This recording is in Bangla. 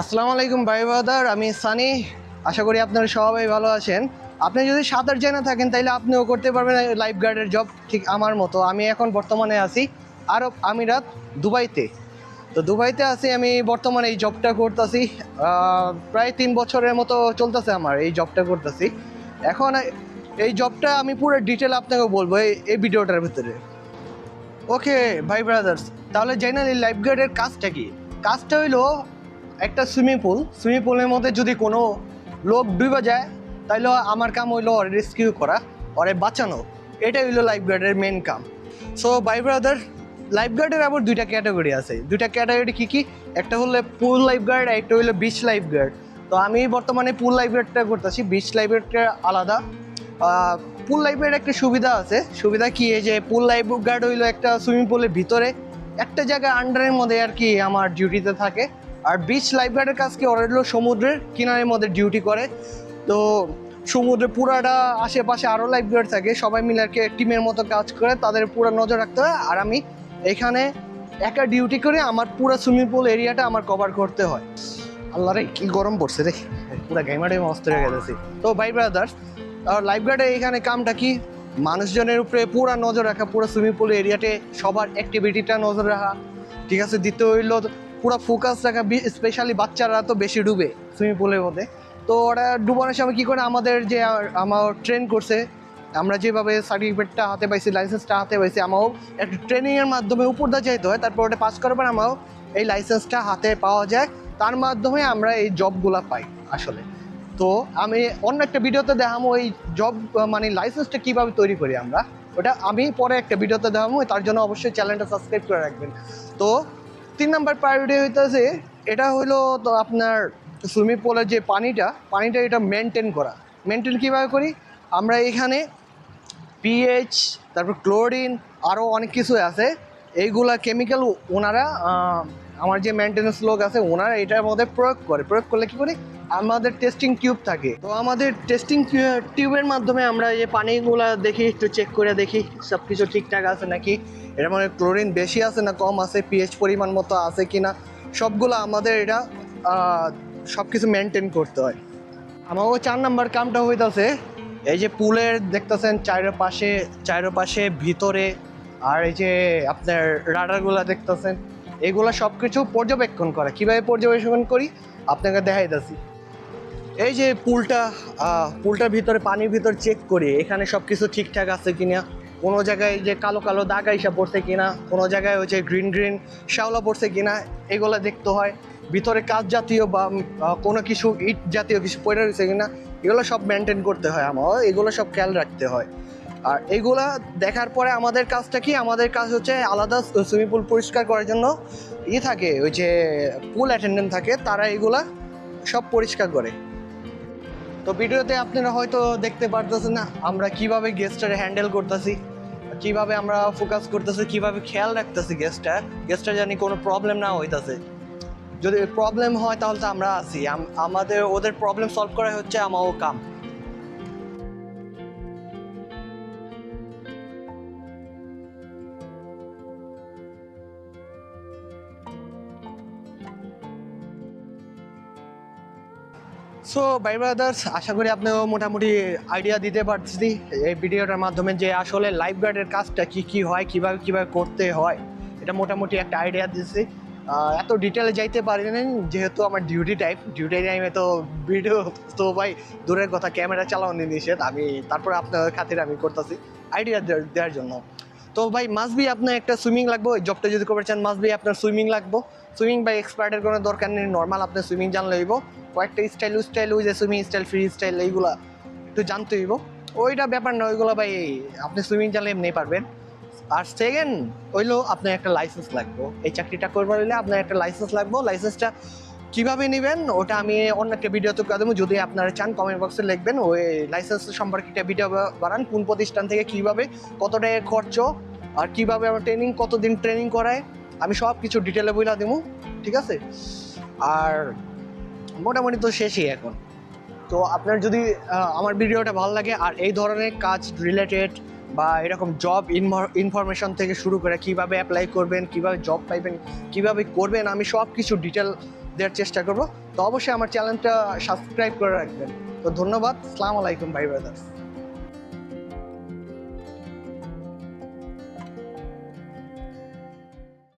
আসসালামু আলাইকুম, ভাই বাদার আমি সানি। আশা করি আপনারা সবাই ভালো আছেন। আপনি যদি সাঁতার জেনে থাকেন তাহলে আপনিও করতে পারবেন লাইফ গার্ডের জব ঠিক আমার মতো। আমি এখন বর্তমানে আছি আরব আমিরাত, দুবাইতে। তো দুবাইতে আছি, আমি বর্তমানে এই জবটা করতেছি। প্রায় তিন বছরের মতো চলতেছে আমার এই জবটা করতেছি। এখন এই জবটা আমি পুরো ডিটেল আপনাকে বলব এই ভিডিওটার ভিতরে। ওকে ভাই ব্রাদার্স, তাহলে জেনারেলি লাইফ গার্ডের কাজটা কি? কাজটা হইল একটা সুইমিং পুল সুইমিং পুলের মধ্যে যদি কোনো লোক ডুবে যায় তাহলে আমার কাম হইল ওর রেস্কিউ করা, ওরে বাঁচানো। এটাই হইল লাইফ গার্ডের মেন কাম। সো বাই ব্রাদার লাইফ গার্ডের আবার দুইটা ক্যাটাগরি আছে। দুইটা ক্যাটাগরি কী কী? একটা হলো পুল লাইফ গার্ড একটা হলো বিচ লাইফ গার্ড তো আমি বর্তমানে পুল লাইফ গার্ডটা করতেছি বিচ লাইফ গার্ডটা আলাদা। পুল লাইফ লাইফের একটা সুবিধা আছে। সুবিধা কী? যে পুল লাইফ গার্ড হইল একটা সুইমিং পুলের ভিতরে, একটা জায়গায় আন্ডারের মধ্যে আর কি আমার ডিউটিতে থাকে। আর বিচ লাইফ গার্ডের কাজ কি? ওরা সমুদ্রের কিনারের মধ্যে ডিউটি করে। তো সমুদ্রে পুরাটা আশেপাশে আরও লাইফ গার্ড থাকে। সবাই মিলে আর কি টিমের মতো কাজ করে, তাদের পুরো নজর রাখতে হয়। আর আমি এখানে একা ডিউটি করে আমার পুরো সুইমিং পুল এরিয়াটা আমার কভার করতে হয়। আল্লাহ রে, কি গরম পড়ছে রে। পুরো গেমারে মস্ত হয়ে গেছে। তো ভাই ব্রাদার্স আর লাইফ গার্ডের এখানে কামটা কি? মানুষজনের উপরে পুরো নজর রাখা, পুরো সুইমিং পুল এরিয়াতে সবার অ্যাক্টিভিটিটা নজর রাখা। ঠিক আছে, দ্বিতীয় হইল পুরো ফোকাস রাখা স্পেশালি বাচ্চারা তো বেশি ডুবে সুইমিং পুলের মধ্যে। তো ওরা ডুবানোর সময় কী করে, আমাদের যে আমার ট্রেন করছে, আমরা যেভাবে সার্টিফিকেটটা হাতে পাইছি লাইসেন্সটা হাতে পাইছি, আমাও একটা ট্রেনিংয়ের মাধ্যমে উপর দা যাইতে হয়, তারপর ওটা পাস করার পর আমাও এই লাইসেন্সটা হাতে পাওয়া যায়। তার মাধ্যমে আমরা এই জবগুলা পাই আসলে। তো আমি অন্য একটা ভিডিওতে দেখামো এই জব মানে লাইসেন্সটা কীভাবে তৈরি করি আমরা। ওটা আমি পরে একটা ভিডিওতে দেখাবো তার জন্য অবশ্যই চ্যানেলটা সাবস্ক্রাইব করে রাখবেন। তো তিন নাম্বার প্রায়োরিটি হইতেছে, এটা হলো তো আপনার সুইমিং পুলের যে পানিটা পানিটা এটা মেনটেন করা। মেনটেন কীভাবে করি? আমরা এখানে পিএইচ তারপর ক্লোরিন আরও অনেক কিছু আছে। এইগুলা কেমিক্যাল ওনারা আমার যে মেনটেন্যান্স লোক আছে, ওনারা এটার মধ্যে প্রয়োগ করে। প্রয়োগ করলে কি করি? আমাদের টেস্টিং টিউব থাকে। তো আমাদের টেস্টিং টিউবের মাধ্যমে আমরা এই পানিগুলো দেখি, একটু চেক করে দেখি সব কিছু ঠিকঠাক আছে নাকি? এটার মানে ক্লোরিন বেশি আছে না কম আছে? পিএইচ পরিমাণ মতো আছে কি না সবগুলো আমাদের এটা সব কিছু মেনটেন করতে হয়। আমারও চার নাম্বার কামটা হইতাছে, এই যে পুলের দেখতেছেন চারপাশে চারপাশে ভিতরে, আর এই যে আপনার রাডারগুলো দেখতেছেন। এগুলো সব কিছু পর্যবেক্ষণ করা। কীভাবে পর্যবেক্ষণ করি? আপনাকে দেখাইতেছি এই যে পুলটা পুলটার ভিতরে, পানির ভিতর চেক করি, এখানে সব কিছু ঠিকঠাক আছে কিনা? কোনো জায়গায় যে কালো কালো দাগ আইসা পড়ছে কিনা? কোনো জায়গায় যে গ্রিন গ্রিন শ্যাওলা পড়ছে কিনা? এগুলো দেখতে হয়। ভিতরে কাজ জাতীয় বা কোনো কিছু ইট জাতীয় কিছু পড়ে রয়েছে কিনা? এগুলো সব মেনটেন করতে হয় আমার। এগুলো সব খেয়াল রাখতে হয়। আর এগুলা দেখার পরে আমাদের কাজটা কি? আমাদের কাজ হচ্ছে আলাদা সুইমিং পুল পরিষ্কার করার জন্য ই থাকে, ওই যে পুল অ্যাটেন্ডেন্ট থাকে, তারা এগুলা সব পরিষ্কার করে। তো ভিডিওতে আপনারা হয়তো দেখতে পারতেছেন না, আমরা কীভাবে গেস্টটারে হ্যান্ডেল করতেছি, কীভাবে আমরা ফোকাস করতেছি, কীভাবে খেয়াল রাখতেছি গেস্টটা গেস্টটা জানি কোনো প্রবলেম না হইতাছে। যদি প্রবলেম হয় তাহলে তো আমরা আছি আমাদের, ওদের প্রবলেম সলভ করা হচ্ছে আমারও কাম। সো ভাই ব্রাদার্স আশা করি আপনিও মোটামুটি আইডিয়া দিতে পারছি এই ভিডিওটার মাধ্যমে যে আসলে লাইফ গার্ডের কাজটা কি কি হয়, কীভাবে কীভাবে করতে হয়, এটা মোটামুটি একটা আইডিয়া দিচ্ছি এত ডিটেলে যাইতে পারিনি যেহেতু আমার ডিউটি টাইপ ডিউটি টাইমে তো ভিডিও তো ভাই, দূরের কথা ক্যামেরা চালানো নিষেধ। আমি, তারপরে আপনার খাতির আমি করতেছি আইডিয়া দেওয়ার জন্য। তো ভাই মাস্ট বি আপনার একটা সুইমিং লাগবে। জবটা যদি করতে চান মাস্ট বি আপনার সুইমিং লাগবে। সুইমিং বা এক্সপার্টের কোনো দরকার নেই নর্মাল আপনার সুইমিং জানলে হইব। কয়েকটা স্টাইল স্টাইল ওই যে সুইমিং স্টাইল ফ্রি স্টাইল এইগুলা একটু জানতে হইব। ওইটা ব্যাপার না, ওইগুলো ভাই, আপনি সুইমিং জানলে এমনি পারবেন। আর সেকেন্ড হইল আপনার একটা লাইসেন্স লাগবে। এই চাকরিটা করবার হইলে আপনার একটা লাইসেন্স লাগবে। লাইসেন্সটা কীভাবে নেবেন, ওটা আমি অন্য একটা ভিডিওতে করে দেবো। যদি আপনারা চান কমেন্ট বক্সে লিখবেন, ওই লাইসেন্স সম্পর্কে একটা ভিডিও বানান, কোন প্রতিষ্ঠান থেকে কীভাবে, কত টাকা খরচ, আর কীভাবে আমার ট্রেনিং কতদিন ট্রেনিং করায়। আমি সব কিছু ডিটেলে বইলা দেবো ঠিক আছে? আর মোটামুটি তো শেষই এখন। তো আপনার যদি আমার ভিডিওটা ভালো লাগে, আর এই ধরনের কাজ রিলেটেড বা এরকম জব ইনফরমেশন থেকে শুরু করে কীভাবে অ্যাপ্লাই করবেন, কীভাবে জব পাইবেন, কীভাবে করবেন, আমি সব কিছু ডিটেল দেওয়ার চেষ্টা করব। তো অবশ্যই আমার চ্যানেলটা সাবস্ক্রাইব করে রাখবেন। তো ধন্যবাদ। সালাম আলাইকুম, ভাই ব্রাদার্স